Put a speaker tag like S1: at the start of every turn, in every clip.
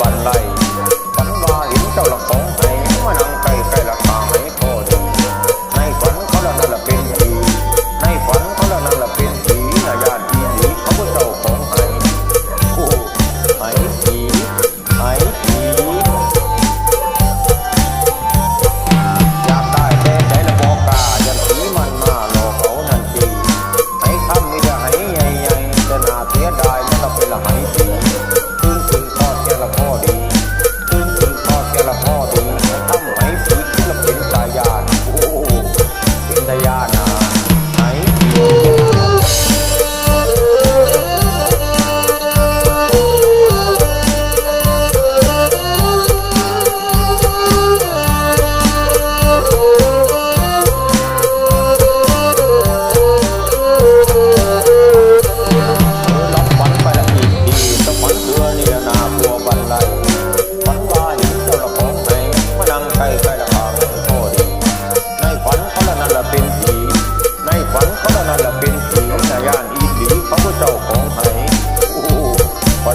S1: one life.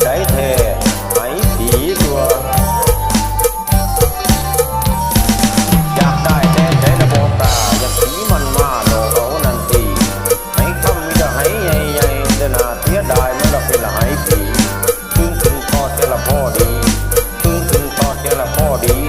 S1: ได้แท้ไหมผีตัวอากได้แต่ใจระบบตายากผีมันมาหลอกเอานันตีให้คำมีแต่ให้ใหญ่ๆแนาเสียดายมันละเป็นหายผีถึงถึงพอเจละพอดีถึงถึงพอเจละพอดี